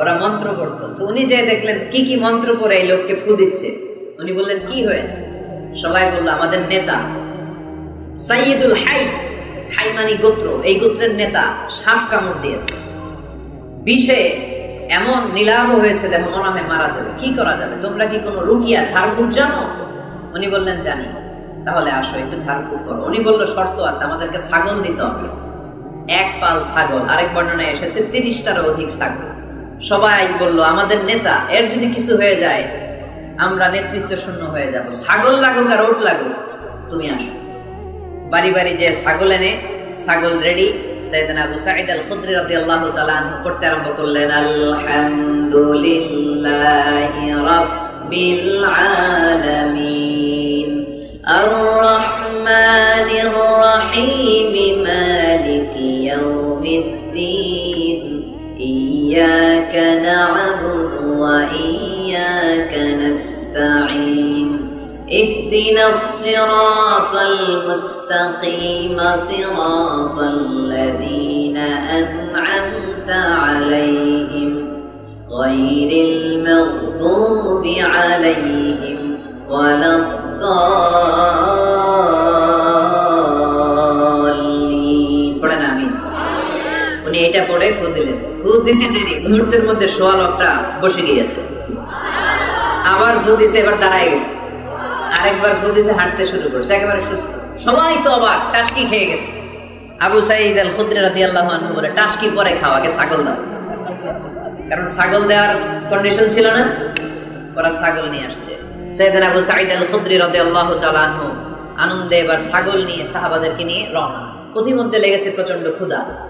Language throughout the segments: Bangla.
ওরা মন্ত্র পড়তো। তো উনি যে দেখলেন, কি কি মন্ত্র পরে এই লোককে ফু দিচ্ছে? উনি বললেন, কি হয়েছে? সবাই বলল, আমাদের নেতা। সাইয়দুল হাই হাই মানি গোত্র, এই গোত্রের নেতা সাপ কামড় দিয়েছে। বিষে এমন নীলাভ হয়েছে দেখো মনে হয় মারা যাবে। কি করা যাবে? তোমরা কি কোনো রুকিয়া ঝাড়ফুঁক জানো? উনি বললেন, জানি। তাহলে আসো, একটু ঝাড়ফুঁক করো। উনি বলল, শর্ত আছে, আমাদেরকে ছাগল দিতে হবে। এক পাল ছাগল, আরেক বর্ণনায় এসেছে, তিরিশটারও অধিক ছাগল। সবাই বলল আমাদের নেতা এর যদি কিছু হয়ে যায় আমরা নেতৃত্ব শূন্য হয়ে যাব ছাগল লাগুক আর ওট লাগুক তুমি আসো বাড়ি বাড়ি যে ছাগল এনে ছাগল রেডি সৈয়দনা আবু সাঈদ আল খুদরি রাদিয়াল্লাহু তাআলা আনহু পড়তে আরম্ভ করলেন আলহামদুলিল্লাহি রাব্বিল আলামিন الرحمن الرحيم مالك يوم الدين إياك نعبد وإياك نستعين اهدنا الصراط المستقيم صراط الذين أنعمت عليهم غير المغضوب عليهم ولا الضالين পড়েন আমিন উনি এটা পড়ে ফু দিলেন দিতে দেরি, মুহূর্তের মধ্যে সোয়া লকটা বসে গিয়েছে। আবার দিছে এবার দাঁড়ায় গেছে। আরেকবার দিছে হাঁটতে শুরু করছে, একেবারে সুস্থ। সবাই তো অবাক খেয়ে গেছে। আবু সাইদ আল রাদিয়াল্লাহু আনহু বলে পরে খাওয়াকে ছাগল দাও। কারণ ছাগল দেওয়ার কন্ডিশন ছিল না, ওরা ছাগল নিয়ে আসছে। সৈয়দান আবু সাইদ আল খুদ্রি রাদিয়াল্লাহু তাআলা আনহু আনন্দে এবার ছাগল নিয়ে, সাহাবাদেরকে নিয়ে রওনা। পথিমধ্যে লেগেছে প্রচণ্ড ক্ষুধা।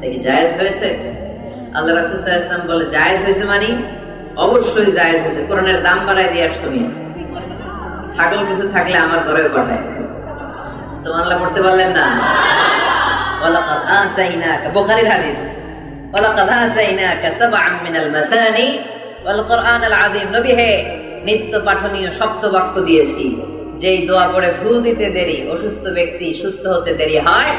দেখি জায়েজ হয়েছে? আল্লাহ রাসুল ইসলাম বলে, জায়েজ হয়েছে মানে? অবশ্যই জায়েজ হয়েছে। কোরআনের দাম বাড়ায় দিয়ে আসছো মিয়া। ছাগল কিছু থাকলে আমার ঘরেও পাঠায়। সুবহানাল্লাহ, পড়তে পারলেন না? ওয়ালাকাদ আতাইনাকা বুখারীর হাদিস। ওয়ালাকাদ আতাইনাকা সাবআম মিনাল মাসানি ওয়াল কুরআনাল আযীম। নবী হে, নিত্য পাঠনীয় সপ্ত বাক্য দিয়েছি। যেই দোয়া পড়ে, ফু দিতে দেরি, অসুস্থ ব্যক্তি সুস্থ হতে দেরি হয়।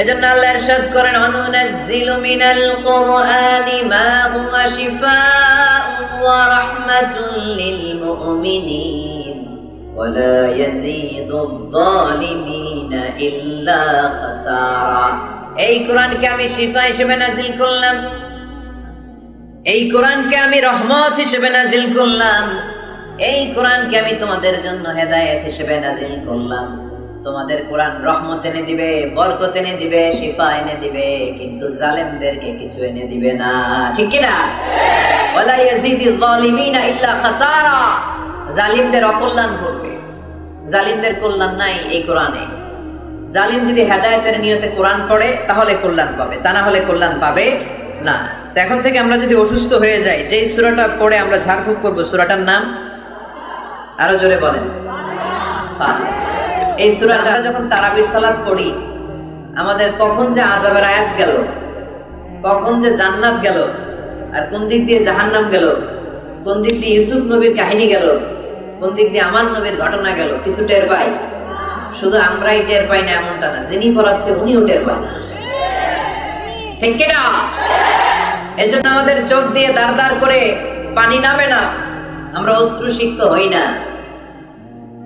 এজন্য আল্লাহ ইরশাদ করেন অনুনাজ্জিলু মিনাল কুরআনি মা হুয়া শিফাউন ওয়া রাহমাতুল লিল মুমিনিন ولا يزيد الظالمين إلا خسارا এই কোরআনকে আমি শিফা হিসেবে নাজিল করলাম এই কোরআনকে আমি রহমত হিসেবে নাজিল করলাম এই কোরআনকে আমি তোমাদের জন্য হেদায়েত হিসেবে নাজিল করলাম তোমাদের কোরআন রহমত এনে দিবে, বরকত এনে দিবে, শিফা এনে দিবে, কিন্তু জালেমদেরকে কিছু এনে দিবে না। ঠিক কি না ওয়ালা ইয়াজিদি যালিমিনা ইল্লা খাসারা। জালিমদের অকল্যাণ করবে জালিমদের কল্যাণ নাই এই কোরআনে। জালিম যদি হেদায়েতের নিয়তে কোরআন পড়ে, তাহলে কল্যাণ পাবে, তা না হলে কল্যাণ পাবে না। তো এখন থেকে আমরা যদি অসুস্থ হয়ে যাই, যেই সূরাটা পড়ে আমরা ঝাড়ফুঁক করব, সূরাটার নাম? আরও জোরে বলেন। এই সূরাটা যখন তারাবির সালাত পড়ি, আমাদের কখন যে আজাবের আয়াত গেল, কখন যে জান্নাত গেল, আর কোন দিক দিয়ে জাহান্নাম গেল, কোন দিক দিয়ে ইউসুফ নবীর কাহিনী গেল, কোন দিক দিয়ে আমার নবীর ঘটনা গেল, কিছু টের পাই? শুধু আমরাই টের পাই না এমনটা না, যিনি পড়াচ্ছে উনিও টের পায় না। ঠিক কিনা? এজন্য আমাদের চোখ দিয়ে দাঁড় দাঁড় করে পানি নামে না, আমরা অস্ত্র সিক্ত হই না।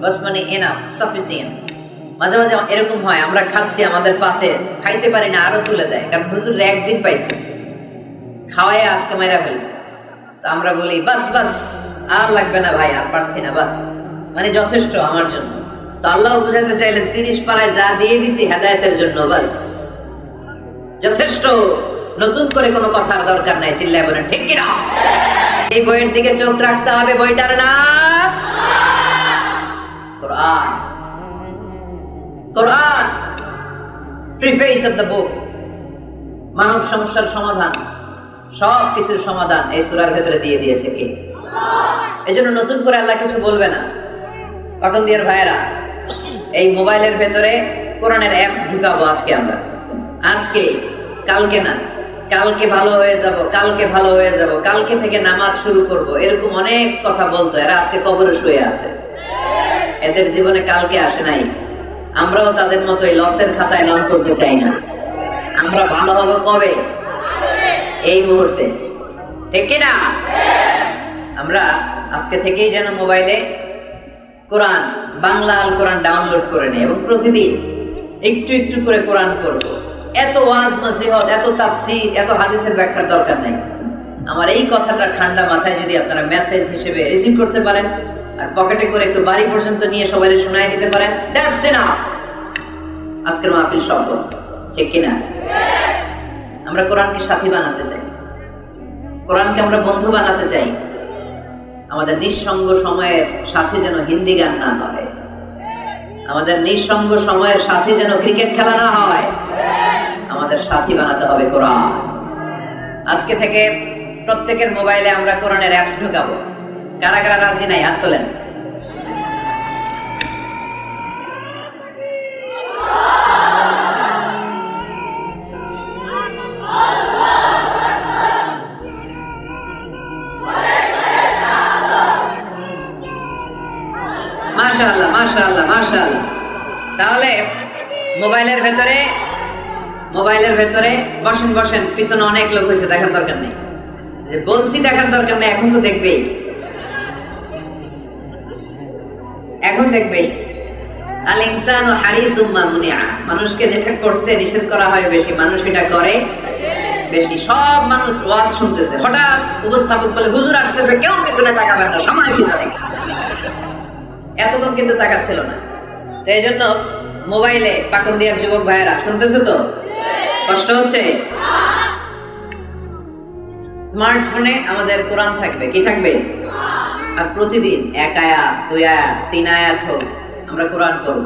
বাস মানে এনাফ, সাফিসিয়েন্ট। মাঝে মাঝে এরকম হয়, আমরা খাচ্ছি, আমাদের পাতে, খাইতে পারি না, আরও তুলে দেয়। কারণ হুজুর একদিন পাইছে। খাওয়াই আজকে মাইরা ফেলবে। তো আমরা বলি, বাস বাস, আর লাগবে না ভাই, আর পারছি না, বাস। মানে যথেষ্ট আমার জন্য। তো আল্লাহ বুঝাতে চাইলে তিরিশ পাড়ায় যা দিয়ে দিছি, হেদায়তের জন্য, বাস। যথেষ্ট। নতুন করে কোনো কথার দরকার নাই, চিল্লায় বলেন, ঠিক কিনা? এই বইয়ের দিকে চোখ রাখতে হবে, বইটার নাম Quran Quran preface of the book মানব সমস্যার সমাধান সব কিছুর সমাধান এই সুরার ভেতরে দিয়ে দিয়েছে কে? এই জন্য নতুন করে আল্লাহ কিছু বলবে না। তখন দিয়ার ভাইয়েরা, এই মোবাইলের ভেতরে কোরআনের অ্যাপস ঢুকাবো আজকে আমরা। আজকে, কালকে না, কালকে ভালো হয়ে যাব, কালকে ভালো হয়ে যাব, কালকে থেকে নামাজ শুরু করব, এরকম অনেক কথা বলতো এরা, আজকে কবরে শুয়ে আছে। এদের জীবনে কালকে আসে নাই। আমরাও তাদের মতো এই লসের খাতায় নাম তুলতে চাই না। আমরা ভালো হব কবে? এই মুহূর্তে। ঠিক না? আমরা আজকে থেকেই যেন মোবাইলে কোরআন, বাংলা আল কোরআন ডাউনলোড করে নেই এবং প্রতিদিন একটু একটু করে কোরআন করব এত ওয়াজ নসিহত, এত তাফসির, এত হাদিসের ব্যাখ্যার দরকার নাই। আমার এই কথাটা ঠান্ডা মাথায় যদি আপনারা মেসেজ হিসেবে রিসিভ করতে পারেন আর পকেটে করে একটু বাড়ি পর্যন্ত নিয়ে সবাই শোনায় দিতে পারেন। দ্যাটস এনাফ আজকের মাহফিল সফল ঠিক কিনা আমরা কোরআনকে সাথী বানাতে চাই। কোরআনকে আমরা বন্ধু বানাতে চাই। আমাদের নিঃসঙ্গ সময়ের সাথে যেন হিন্দি গান না হয়। আমাদের নিঃসঙ্গ সময়ের সাথে যেন ক্রিকেট খেলা না হয়। আমাদের সাথী বানাতে হবে কোরআন। আজকে থেকে প্রত্যেকের মোবাইলে আমরা কোরআনের অ্যাপস ঢুকাবো। কারা কারা রাজি নাই, হাত তোলেন। মাশাআল্লাহ মাশাআল্লাহ। তাহলে মোবাইলের ভেতরে মোবাইলের ভেতরে বসেন বসেন, পিছনে অনেক লোক হয়েছে, দেখার দরকার নেই। যে বলছি, দেখার দরকার নেই, এখন তো দেখবেই। এখন দেখবেই আল ইনসান ও হারিস মানুষকে যেটা করতে নিষেধ করা হয়, বেশি মানুষ এটা করে, বেশি সব মানুষ ওয়াজ শুনতেছে। হঠাৎ উপস্থাপক বলে, হুজুর আসতেছে, কেউ পিছনে তাকাবেন না সময় পিছনে। এতক্ষণ কিন্তু তাকাচ্ছিল না। তো এই জন্য মোবাইলে পাকন দিয়ার যুবক ভাইয়েরা, শুনতেছো তো? কষ্ট হচ্ছে? স্মার্টফোনে আমাদের কোরআন থাকবে, কি থাকবে? আর প্রতিদিন এক আয়াত, দুই আয়াত, তিন আয়াত হোক আমরা কোরআন করব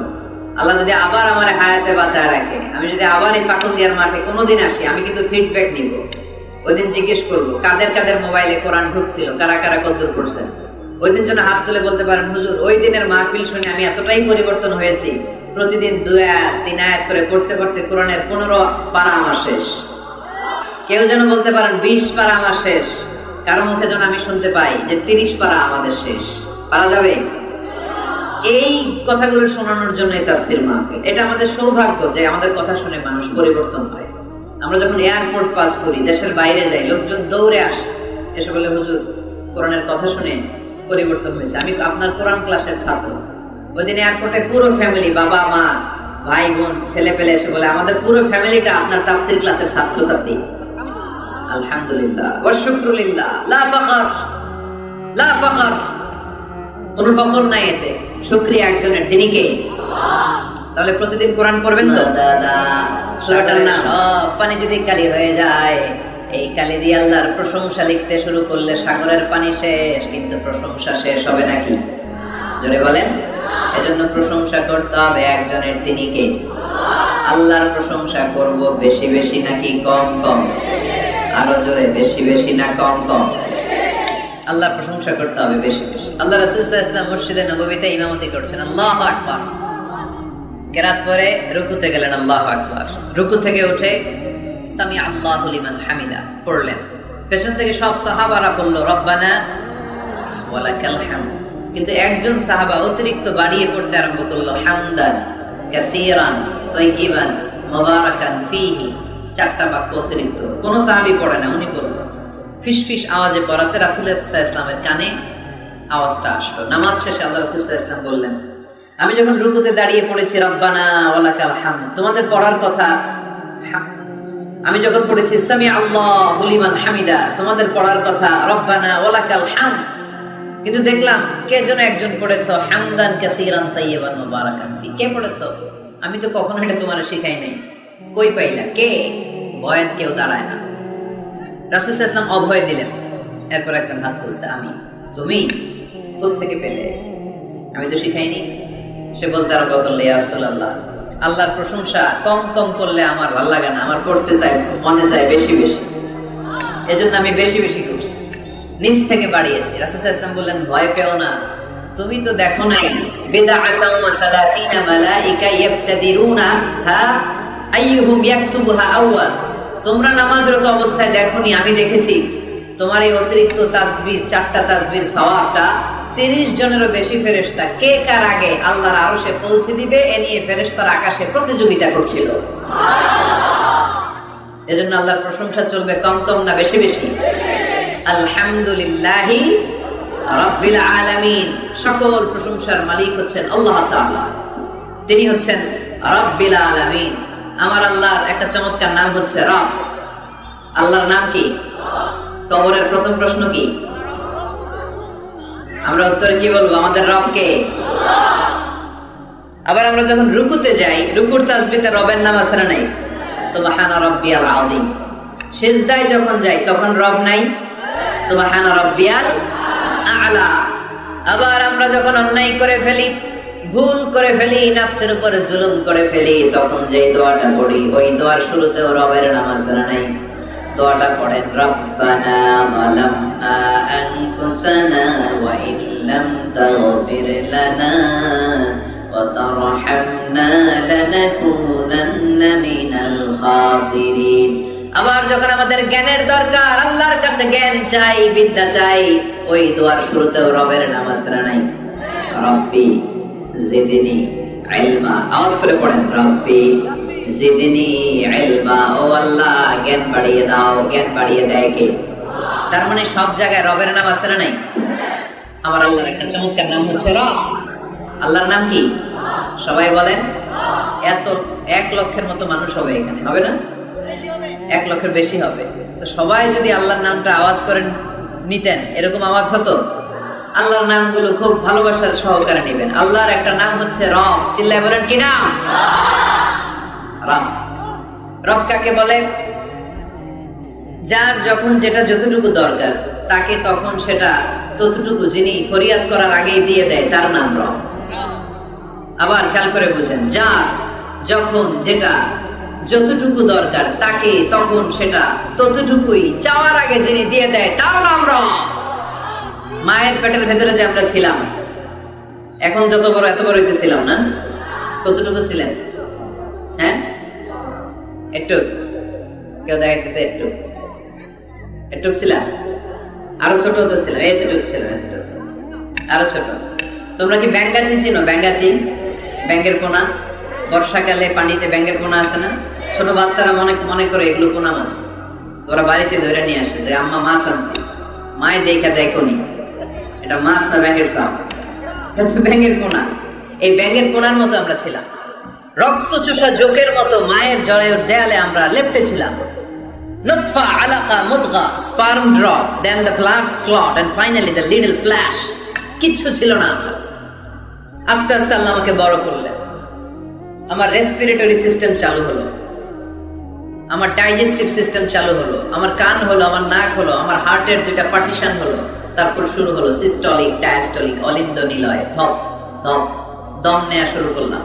আল্লাহ যদি আবার আমার হায়াতে বাঁচায় রাখে, আমি যদি আবার এই পাকন দিয়ার মাঠে কোনোদিন আসি, আমি কিন্তু ফিডব্যাক নিব। ওই দিন জিজ্ঞেস করব, কাদের কাদের মোবাইলে কোরআন ঢুকছিল, কারা কারা কদ্দুর করছেন? ওই দিন যেন হাত তুলে বলতে পারেন, হুজুর, ওই দিনের মাহফিল শুনে আমি এতটাই পরিবর্তন হয়েছি। প্রতিদিন দুই আয়াত, তিন আয়াত করে পড়তে পড়তে কোরআনের পনেরো পারা আমার শেষ। কেউ যেন বলতে পারেন, বিশ পারা আমার শেষ। কারও মুখে যেন আমি শুনতে পাই যে তিরিশ পারা আমাদের শেষ। পারা যাবে? এই কথাগুলো শোনানোর জন্য তাফসির মাহফিল। এটা আমাদের সৌভাগ্য যে আমাদের কথা শুনে মানুষ পরিবর্তন হয়। আমরা যখন এয়ারপোর্ট পাস করি, দেশের বাইরে যাই, লোকজন দৌড়ে আসে। এসে বলে হুজুর, কোরআনের কথা শুনে পরিবর্তন হয়েছে। আমি আপনার কোরআন ক্লাসের ছাত্র। ওই দিন এয়ারপোর্টে পুরো ফ্যামিলি বাবা, মা, ভাই, বোন ছেলে পেলে এসে বলে, আমাদের পুরো ফ্যামিলিটা আপনার তাফসির ক্লাসের ছাত্রছাত্রী। আলহামদুলিল্লাহ ওয়াশুকরুলিল্লাহ লা ফাখর লা ফাখর। কোনো ফখর নাই এতে। শুকরিয়া একজনের যিনি কে? তাহলে প্রতিদিন কোরআন পড়বেন তো? দাদা সব পানি যদি কালি হয়ে যায় এই কালি দিয়ে আল্লাহর প্রশংসা লিখতে শুরু করলে সাগরের পানি শেষ কিন্তু প্রশংসা শেষ হবে নাকি? জোরে বলেন। এজন্য প্রশংসা করতে হবে একজনের তিনি কে? আল্লাহর প্রশংসা করব বেশি বেশি নাকি কম কম? আরও জোরে, বেশি বেশি না, কম কম। আল্লাহর প্রশংসা করতে হবে বেশি বেশি। আল্লাহ রাসূল সাল্লাল্লাহু আলাইহি ওয়াসাল্লাম মসজিদে নববীতে ইমামতি করছেন, আল্লাহু আকবার। কেরাত পরে রুকুতে গেলেন, আল্লাহু আকবার। রুকু থেকে উঠে সামি আল্লাহু লিমান হামিদা পড়লেন। পেছন থেকে সব সাহাবারা বলল রব্বানা ওয়ালাকাল হামদ। কিন্তু একজন সাহাবা অতিরিক্ত বাড়িয়ে পড়তে আরম্ভ করল, হামদান কাসীরান তাইয়িবান মুবারাকান ফীহি। চারটা বাক্য অতিরিক্ত। কোন সাহাবি পড়ে না, উনি পড়ল ফিস ফিস আওয়াজে পড়াতে আলাইহি ইসলামের কানে আওয়াজটা আসলো। নামাজ শেষে আল্লাহ রাসূল ইসলাম বললেন, আমি যখন রুকুতে দাঁড়িয়ে পড়েছি, রব্বানা ওয়ালাকাল হামদ, তোমাদের পড়ার কথা, আমি যখন পড়েছি, সামি আল্লাহ লিমান হামিদা, তোমাদের পড়ার কথা, রব্বানা ওয়ালাকাল হাম কিন্তু দেখলাম, কে যেন একজন পড়েছ, হামদান কাসীরান তাইয়িবান মুবারাকান কে পড়েছ? আমি তো কখনো এটা তোমার শিখাই নাই। কই পাইলা? কে? বয়াত কেউ দাঁড়ায় না। রাসূল ওয়াসাল্লাম অভয় দিলেন। এরপর একজন হাত তুলছে, আমি, তুমি? থেকে পেলে? আমি তো শিখাইনি। সে বলতে আরম্ভ করলে রাসূলুল্লাহ, আল্লাহর প্রশংসা কম কম করলে আমার ভালো লাগে না, আমার করতে চাই, মনে চাই বেশি বেশি। এজন্য আমি বেশি বেশি করছি। নিচ থেকে বাড়িয়েছি। রাসূল ওয়াসাল্লাম বললেন, ভয় পেও না, তুমি তো দেখো নাই, বিদআতাম ওয়া সালাসিনা মালাইকা ইয়াবতাদিরুনা, হা আইয়ুহুম ইয়াকতুবুহা আউয়াল। তোমরা নামাজরত অবস্থায় দেখোনি, আমি দেখেছি। তোমার এই অতিরিক্ত তাসবির, চারটা তাসবির সওয়াবটা তিরিশ জনেরও বেশি ফেরেশতা। কে কার আগে আল্লাহর আরশে পৌঁছে দিবে, এ নিয়ে ফেরেশতার আকাশে প্রতিযোগিতা করছিল। এজন্য আল্লাহর প্রশংসা চলবে কম কম না বেশি বেশি। আলহামদুলিল্লাহি রাব্বিল আলামিন। সকল প্রশংসার মালিক হচ্ছেন আল্লাহ তাআলা। তিনি হচ্ছেন রাব্বিল আলামিন। আমার আল্লাহর একটা চমৎকার নাম হচ্ছে রব। আল্লাহর নাম কি? কবরের প্রথম প্রশ্ন কি? আমরা উত্তরে কি বলব? আমাদের রব কে? আবার আমরা যখন রুকুতে যাই, রুকুর তাসবিতে রবের নাম আছে না নাই? সুবহানা রাব্বিয়াল আযীম। সিজদায় যখন যাই, তখন রব নাই? সুবহানা রাব্বিয়াল আ'লা। আবার আমরা যখন অন্যায় করে ফেলি ভুল করে ফেলি, নাফসের উপরে জুলুম করে ফেলি, তখন যে দোয়াটা পড়ি, ওই দোয়ার শুরুতেও রবের নাম আসলে নাই? দোয়াটা পড়েন, রব্বানা যালামনা আনফুসানা ওয়া ইল্লাম তাগফির লানা ওয়া তারহামনা লানাকুনান্না মিনাল খাসিরিন। আবার যখন আমাদের জ্ঞানের দরকার, আল্লাহর কাছে জ্ঞান চাই, বিদ্যা চাই, ওই দোয়ার শুরুতেও রবের নাম আসলে নাই? রব্বি জিদিনি ইলমা, আওয়াজ করে পড়েন, রব্বি জিদিনি ইলমা, ও আল্লাহ, জ্ঞান বাড়িয়ে দাও, জ্ঞান বাড়িয়ে দেয় কে? তার মানে সব জায়গায় রবের নাম আসরা নাই? আমার আল্লাহর একটা চমৎকার নাম হচ্ছে রব। আল্লাহর নাম কি? সবাই বলেন, এত এক লক্ষের মতো মানুষ হবে এখানে, হবে না? এক লক্ষের বেশি হবে। তো সবাই যদি আল্লাহর নামটা আওয়াজ করে নিতেন, এরকম আওয়াজ হতো? আল্লাহর নামগুলো খুব ভালোবাসার সহকারে নেবেন। আল্লাহর একটা নাম হচ্ছে রব। চিল্লায় বলেন, কি নাম? রব। রব কাকে বলে? যার যখন যেটা যতটুকু দরকার, তাকে তখন সেটা ততটুকু যিনি ফরিয়াদ করার আগেই দিয়ে দেয়, তার নাম রব। আবার খেয়াল করে বুঝেন, যার যখন যেটা যতটুকু দরকার, তাকে তখন সেটা ততটুকুই চাওয়ার আগে যিনি দিয়ে দেয়, তার নাম রব। মায়ের পেটের ভেতরে যে আমরা ছিলাম, এখন যত বড়, এত বড় হইতে ছিলাম না? কতটুকু ছিলেন? হ্যাঁ? একটু, কেউ দেখাইতেছে একটু। একটু ছিলাম? আরও ছোট তো ছিলাম, এতটুকু ছিলাম, এতটুকু। আরও ছোট। তোমরা কি ব্যাঙ্গাচি চিনো? ব্যাঙ্গাচি? ব্যাঙ্গের পোনা? বর্ষাকালে পানিতে ব্যাঙ্গের পোনা আছে না? ছোট বাচ্চারা মনে মনে করে এগুলো পোনা মাছ। তো ওরা বাড়িতে ধরে নিয়ে আসে যে, আম্মা, মাছ আনছি। মায় দেখা দেখনি এটা মাছ না ব্যাঙ্গের সাপ হচ্ছে ব্যাঙ্গের পোনা এই ব্যাঙ্গের পোনার মতো আমরা ছিলাম। রক্ত চোষা জোকের মতো মায়ের জরায়ুর দেয়ালে আমরা লেপটে ছিলাম। আলাকা, মুদগা, sperm drop, then the blood clot finally the little flesh কিচ্ছু ছিল না আস্তে আস্তে আল্লাহ আমাকে বড় করলেন। আমার রেসপিরেটরি সিস্টেম চালু হলো। আমার ডাইজেস্টিভ সিস্টেম চালু হলো। আমার কান হলো, আমার নাক হলো, আমার হার্টের দুইটা পার্টিশন হলো। তারপর শুরু হলো সিস্টলিক ডায়াস্টলিক অলিন্দ নিলয় ধপ ধপ দম নেওয়া শুরু করলাম।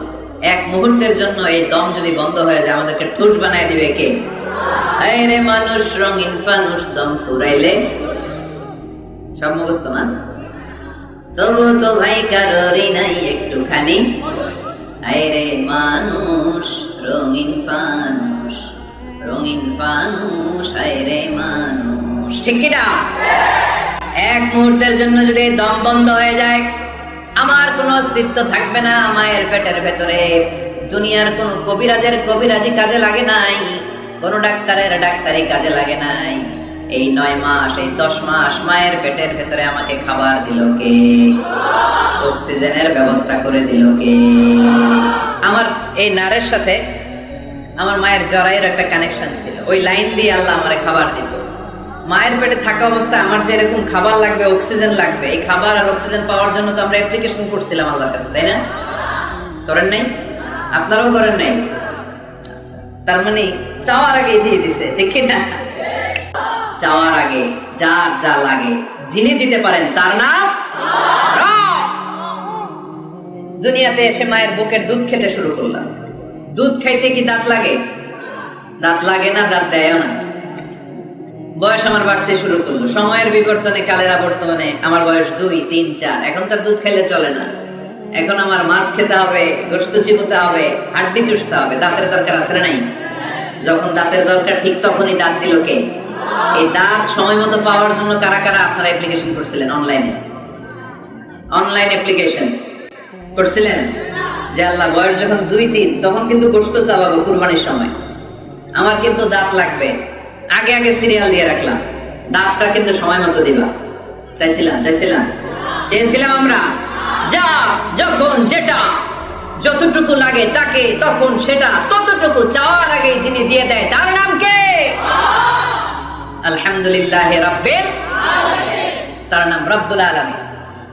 এক মুহূর্তের জন্য এই দম যদি বন্ধ হয়ে যায়, আমাদেরকে ঠুস বানায় দিবে কে? রে মানুষ, রঙিন ফানুষ, দম ফুরাইলে। সব মুখস্থ না? তবু তো ভাই কারোরই নাই একটুখানি আয় রে মানুষ, রঙিন ফানুষ রঙিন ফানুষ আয় রে মানুষ। ঠিক কিনা এক মুহূর্তের জন্য যদি দম বন্ধ হয়ে যায়, আমার কোনো অস্তিত্ব থাকবে না মায়ের পেটের ভেতরে। দুনিয়ার কোনো কবিরাজের কবিরাজি কাজে লাগে নাই, কোনো ডাক্তারের ডাক্তারি কাজে লাগে নাই। এই নয় মাস, এই দশ মাস মায়ের পেটের ভেতরে আমাকে খাবার দিল কে? অক্সিজেনের ব্যবস্থা করে দিল কে? আমার এই নারের সাথে আমার মায়ের জরায়ের একটা কানেকশন ছিল। ওই লাইন দিয়ে আল্লাহ আমারে খাবার দিত মায়ের পেটে থাকা অবস্থায় আমার যে এরকম খাবার লাগবে অক্সিজেন লাগবে এই খাবার আর অক্সিজেন পাওয়ার জন্য তো আমরা অ্যাপ্লিকেশন করছিলাম আল্লাহর কাছে তাই না? করেন নাই? আপনারাও করেন নাই? আচ্ছা, তার মানে চাওয়ার আগে দিয়ে দিছে ঠিক না? চাওয়ার আগে যার যা লাগে যিনি দিতে পারেন তার নাম দুনিয়াতে এসে মায়ের বুকের দুধ খেতে শুরু করলাম। দুধ খাইতে কি দাঁত লাগে? দাঁত লাগে না দাঁত দেয় না। বয়স আমার বাড়তে শুরু করল সময়ের বিবর্তনে কালের বর্তমানে আমার বয়স দুই, তিন, চার। এখন তার দুধ খেলে চলে না। এখন আমার মাছ খেতে হবে গোস্ত চিবোতে হবে, হাড্ডি চুষতে হবে, দাঁতের দরকার আছে নাই? যখন দাঁতের দরকার, ঠিক তখনই দাঁত দিল কে? এই দাঁত সময় মতো পাওয়ার জন্য কারা কারা আপনারা অ্যাপ্লিকেশন করছিলেন? অনলাইনে অনলাইন অ্যাপ্লিকেশন করছিলেন? যে আল্লাহ, বয়স যখন দুই, তিন, তখন কিন্তু গোস্ত চাবাবো কুরবানির সময়। আমার কিন্তু দাঁত লাগবে। আগে আগে সিরিয়াল দিয়ে রাখলাম। দাঁতটা কিন্তু সময় মতো দিবা। চাইছিলাম চাইছিলাম। চেয়েছিলাম আমরা। যা, যখন যেটা যতটুকু লাগে তাকে, তখন সেটা ততটুকু চাওয়ার আগে যিনি দিয়ে দেয়, তার নাম কে? আলহামদুলিল্লাহ রাব্বিল তার নাম রব্বুল আলামিন।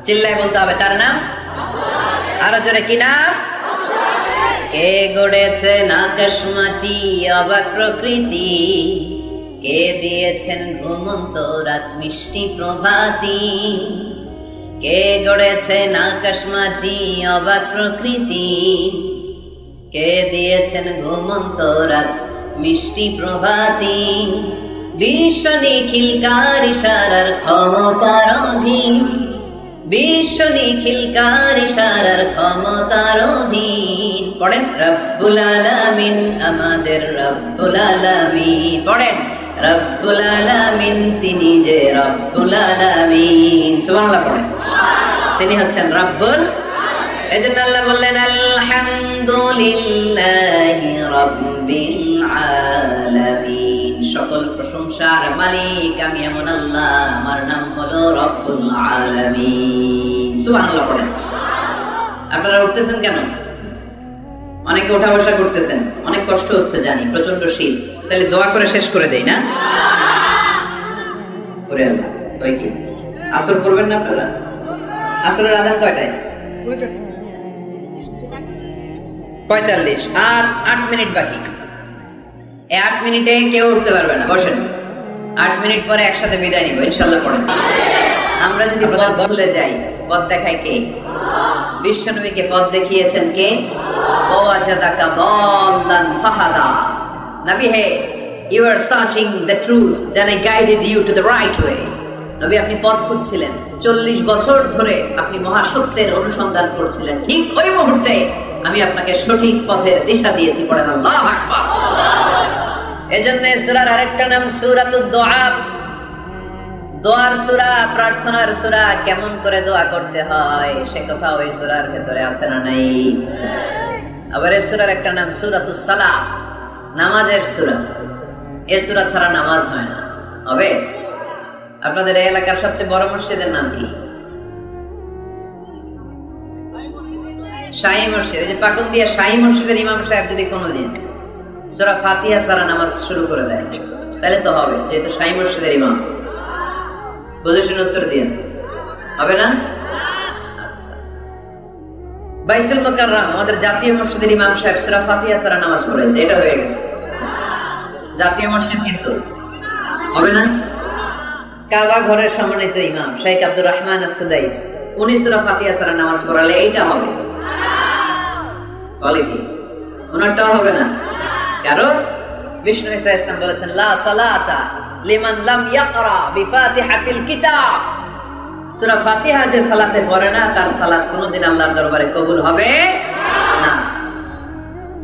চিল্লায় বলতে হবে, তার নাম আরও জোরে, কি নাম? কে গড়েছে আকাশ মাটি, অবাক প্রকৃতি? কে দিয়েছেন ঘুমন্ত রাত মিষ্টি প্রভাতি? কে গড়েছেন আকাশ মাটি অবাক প্রকৃতি? কে দিয়েছেন ঘুমন্ত রাত মিষ্টি প্রভাতি? বিশ্ব নিখিলকার ইশারার ক্ষমতার অধীন? বিশ্ব নিখিলকার ইশারার ক্ষমতার অধীন? পড়েন রব্বুল আলামিন, আমাদের রব্বুল আলামিন, পড়েন। রব্বুল আলামিন, তিনি যে রব্বুল আলামিন। সুবহানাল্লাহ পড়েন। তিনি হচ্ছেন রব্বুল এজন্য আল্লাহ বললেন, আলহামদুলিল্লাহি রাব্বিল আলামিন। সকল প্রশংসার মালিক আমি এমন আল্লাহ, আমার নাম হলো রব্বুল আলামিন। সুবহানাল্লাহ পড়েন। আপনারা উঠতেছেন কেন? অনেকে ওঠা বসা করতেছেন। অনেক কষ্ট হচ্ছে জানি, প্রচণ্ড শীত। তাহলে দোয়া করে শেষ করে দেই না? ওরে আল্লাহ কয় কি? আসর করবেন না আপনারা? আসরের আজান কয়টায়? পঁয়তাল্লিশ। আর আট মিনিট বাকি। এই আট মিনিটে কেউ উঠতে পারবে না বসেন। আট মিনিট পরে একসাথে বিদায় নিব ইনশাল্লাহ পড়েন। আমরা যদি প্রধান ভুলে যাই পথ দেখায় কে? বিশ্বনবীকে পথ দেখিয়েছেন কে? ও আচ্ছা তাকা বল্লান ফাহাদা। নবী হে you are searching the truth then I guided you to the right way নবী আপনি পথ খুঁজছিলেন। চল্লিশ বছর ধরে আপনি মহাসত্যের অনুসন্ধান করছিলেন। ঠিক ওই মুহূর্তে আমি আপনাকে সঠিক পথের দিশা দিয়েছি পড়েন আল্লাহ আকবার। এজন্য সূরার আরেকটা নাম সূরাতুদ দোয়া। দোয়ার সূরা, প্রার্থনার সূরা, কেমন করে দোয়া করতে হয়, সে কথা ওই সূরার ভেতরে আছে না নাই? আবার এই সূরার একটা নাম সূরাতুস সালাহ নামাজের সূরা। এ সূরা ছাড়া নামাজ হয় না। হবে? আপনাদের এলাকার সবচেয়ে বড় মসজিদের নাম কি? শাহী মসজিদ। এই যে পাকুন দিয়া শাহী মসজিদের ইমাম সাহেব যদি কোনোদিন সূরা ফাতিহা সারা নামাজ শুরু করে দেয়, তাহলে তো হবে, যেহেতু শাহী মসজিদের ইমাম। বুঝে উত্তর দিয়ে হবে না। আমাদের জাতীয় মসজিদের ইমাম সাহেব সূরা ফাতিহা সারা নামাজ পড়েছে, এটা হয়ে গেছে। জাতীয় মসজিদ কিন্তু। হবে না? কাবা ঘরের সম্মানিত ইমাম শেখ আব্দুর রহমান সুদাইস উনি সুরা ফাতিহা সারা নামাজ পড়ালে এইটা হবে। বলে কি? ওনারটাও হবে না? কারণ বিষ্ণু ইসা ইসলাম বলেছেন, লা সালাতা লিমান লাম ইয়াকরা বিফাতিহাতিল কিতাব। সূরা ফাতিহা যে সালাতে পড়ে না, তার সালাত কোনোদিন আল্লাহর দরবারে কবুল হবে না।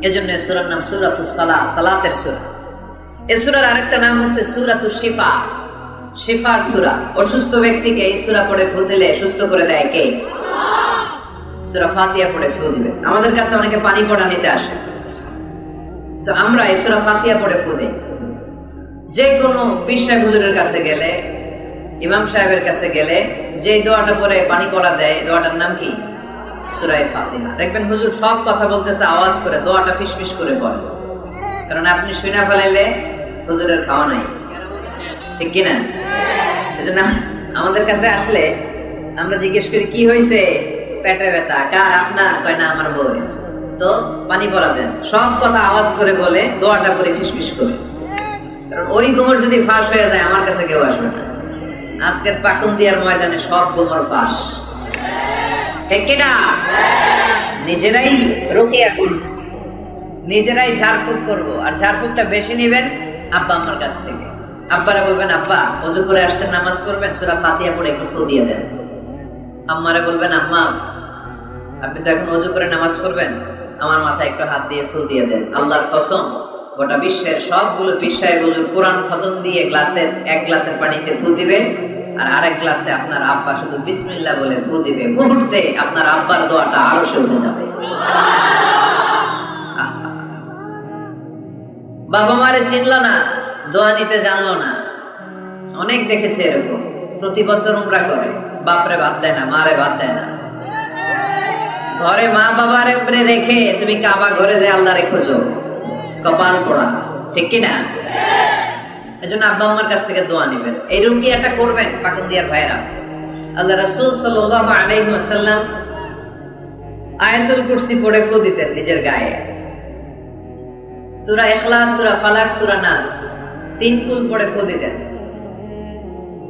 এজন্য সূরার নাম সালাতের সূরা। এই সূরার আরেকটা নাম হচ্ছে সূরাতুশ শিফা। শিফার সূরা। অসুস্থ ব্যক্তিকে এই সূরা পড়ে ফু দিলে সুস্থ করে দেয় কে? সূরা ফাতিহা পড়ে ফু দিবে। আমাদের কাছে অনেকে পানি পড়া নিতে আসে। তো আমরা এই সূরা ফাতিহা পড়ে ফু দিই। যে কোনো সাহেব হুজুরের কাছে গেলে ইমাম সাহেবের কাছে গেলে যে দোয়াটা পরে পানি পড়া দেয়, দোয়াটার নাম কি? সুরাই ফাতিহা। দেখবেন হুজুর সব কথা বলতেছে, আওয়াজ করে, দোয়াটা ফিসফিস করে পড়ে। কারণ আপনি শুনে ফেলাইলে হুজুরের খাওয়া নাই। ঠিক কিনা? এজন্য আমাদের কাছে আসলে আমরা জিজ্ঞেস করি, কি হয়েছে পেটে ব্যথা, কার আপনার? কয়, না, আমার বই তো পানি পড়া দেন। সব কথা আওয়াজ করে বলে, দোয়াটা করে ফিসফিস করে। কারণ ওই গোমর যদি ফাঁস হয়ে যায়, আমার কাছে কেউ আসবে না। আজকের পাকুন দিয়ার ময়দানে সব গোমর ফাঁস। ঠিক কিনা? নিজেরাই রকিয়া করব নিজেরাই ঝাড়ফুঁক করব। আর ঝাড়ফুঁকটা বেশি নেবেন আব্বা আমার কাছ থেকে। আব্বারা বলবেন, আব্বা, অজু করে আসছেন, নামাজ পড়বেন, সুরা ফাতিহা পড়ে একটু ফু দিয়ে দেন। আম্মারা বলবেন, আম্মা, আপনি তো এখন অজু করে নামাজ পড়বেন। আমার মাথায় একটু হাত দিয়ে ফু দিয়ে দেন। আল্লাহর কসম, গোটা বিশ্বের সবগুলো বিশ্বায় বলুন কোরআন খতম দিয়ে গ্লাসের, এক গ্লাসের পানিতে ফু দিবে। আর আরেক গ্লাসে আপনার আব্বা শুধু বিসমিল্লাহ বলে ফু দিবে। মুহূর্তে আপনার আব্বার দোয়াটা আরও উঠে যাবে। বাবা মারে চিনল না, দোয়া নিতে জানলো না। অনেক দেখেছে এরকম। প্রতি বছর উমরা করে। বাপরে বাদ দেয় না, মারে বাদ দেয় না। ঘরে মা বাবার উপরে রেখে তুমি কাবা ঘরে যে আল্লাহ খোঁজো, কপাল পড়া, ঠিক কি না এজন্য আব্বা আম্মার কাছ থেকে দোয়া নেবেন। এই রুকিয়াটা করবেন পাকুন দিয়ার ভাইরা আল্লাহ রাসূল সাল্লাল্লাহু আলাইহি ওয়াসাল্লাম আয়াতুল কুরসি পড়ে ফু দিতেন নিজের গায়ে। সূরা ইখলাস, সূরা ফালাক, সূরা নাস, তিন কুল পড়ে ফু দিতেন।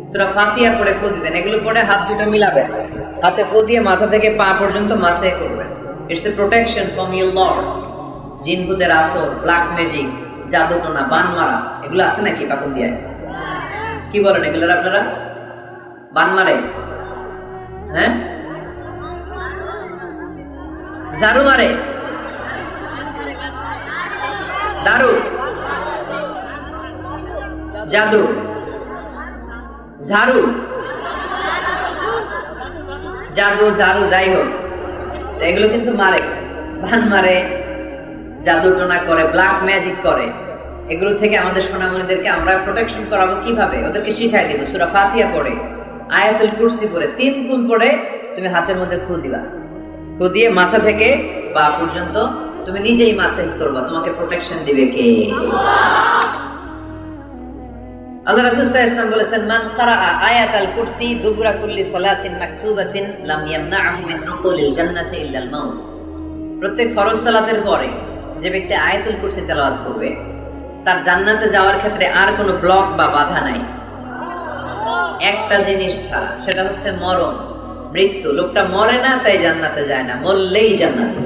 সূরা ফাতিহা পড়ে ফু দিতেন। এগুলো পড়ে হাত দুটো মিলাবেন। হাতে ফু দিয়ে মাথা থেকে পা পর্যন্ত মাসে করবেন। It's a protection from your Lord জিন ভূতের আসর ব্ল্যাক ম্যাজিক জাদুটোনা বান মারা এগুলো আছে নাকি দিয়ে? কি বলেন এগুলোর আপনারা? বান মারে হ্যাঁ? ঝাড়ু মারে দারু? জাদু? ঝাড়ু জাদু ঝাড়ু যাই হোক। এগুলো কিন্তু মারে। ভান মারে জাদু টোনা করে ব্ল্যাক ম্যাজিক করে। এগুলো থেকে আমাদের সোনামণিদেরকে আমরা প্রোটেকশন করাবো কীভাবে? ওদেরকে শিখাই দেবো। সুরা ফাতিয়া পড়ে, আয়াতুল কুরসি পড়ে, তিন কুল পড়ে তুমি হাতের মধ্যে ফু দিবা। ফু দিয়ে মাথা থেকে পা পর্যন্ত তুমি নিজেই মাসেজ করবা। তোমাকে প্রোটেকশন দিবে কে? আল্লাহ রাসূল সাল্লাল্লাহু বলেছেন, মান ক্বারাআ আয়াতাল কুরসি দুবরা কুল্লি সালাতিন মাকতুবাতিন লাম ইয়ামনা'হু মিন দুখুলিল জান্নাতি ইল্লাল মাউত। প্রত্যেক ফরজ সালাতের পরে যে ব্যক্তি আয়াতুল কুরসি তেলাওয়াত করবে, তার জান্নাতে যাওয়ার ক্ষেত্রে আর কোনো ব্লক বা বাধা নাই। একটা জিনিস ছাড়া, সেটা হচ্ছে মরণ। মৃত্যু, লোকটা মরে না, তাই জান্নাতে যায় না, মরলেই জান্নাতে।